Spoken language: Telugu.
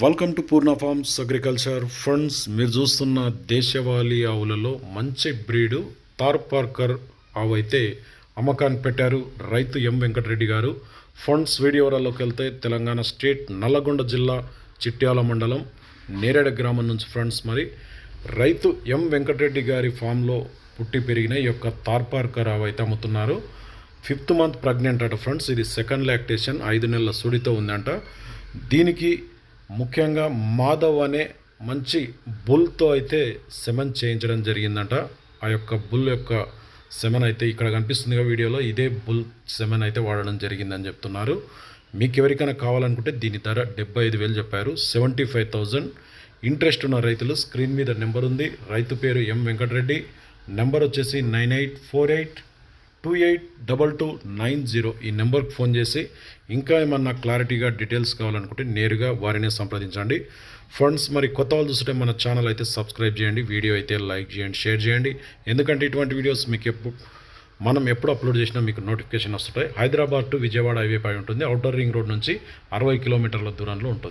Welcome to Purna farms agriculture funds మీరు చూస్తున్న దేశవాళీ ఆవులలో మంచి బ్రీడు తార్ పార్కర్ ఆవు అయితే అమ్మకాన్ని పెట్టారు రైతు ఎం వెంకటరెడ్డి గారు. ఫండ్స్ వీడియోలలోకి వెళ్తే తెలంగాణ స్టేట్ నల్లగొండ జిల్లా చిట్యాల మండలం నేరేడ గ్రామం నుంచి ఫ్రెండ్స్ మరి. రైతు ఎం వెంకటరెడ్డి గారి ఫామ్లో పుట్టి పెరిగిన ఈ యొక్క తార్ పార్కర్ ఆవు అయితే అమ్ముతున్నారు. ఫిఫ్త్ మంత్ ప్రెగ్నెంట్ అట ఫ్రెండ్స్ ఇది సెకండ్ లాక్టేషన్ ఐదు నెలల సుడితో ఉందంట. దీనికి ముఖ్యంగా మాధవ్ అనే మంచి బుల్తో అయితే సెమెన్ చేయించడం జరిగిందంట. ఆ యొక్క బుల్ యొక్క సెమెన్ అయితే ఇక్కడ కనిపిస్తుందిగా వీడియోలో. ఇదే బుల్ సెమెన్ అయితే వాడడం జరిగిందని చెప్తున్నారు. మీకు ఎవరికైనా కావాలనుకుంటే దీని ధర డెబ్బై ఐదు వేలు చెప్పారు. సెవెంటీ ఫైవ్ థౌజండ్ ఇంట్రెస్ట్ ఉన్న రైతులు స్క్రీన్ మీద నెంబర్ ఉంది. రైతు పేరు ఎం వెంకటరెడ్డి. నెంబర్ వచ్చేసి nine eight four eight two eight double two nine zero ఈ నెంబర్కి ఫోన్ చేసి ఇంకా ఏమన్నా క్లారిటీగా డీటెయిల్స్ కావాలనుకుంటే నేరుగా వారినే సంప్రదించండి ఫండ్స్ మరి కొత్త వాళ్ళు చూస్తుంటే మన ఛానల్ అయితే సబ్స్క్రైబ్ చేయండి వీడియో అయితే లైక్ చేయండి షేర్ చేయండి ఎందుకంటే ఇటువంటి వీడియోస్ మీకు ఎప్పుడు మనం ఎప్పుడు అప్లోడ్ చేసినా మీకు నోటిఫికేషన్ వస్తుంటాయి హైదరాబాద్ టు విజయవాడ హైవే పై ఉంటుంది అవుటర్ రింగ్ రోడ్ నుంచి అరవై కిలోమీటర్ల దూరంలో ఉంటుంది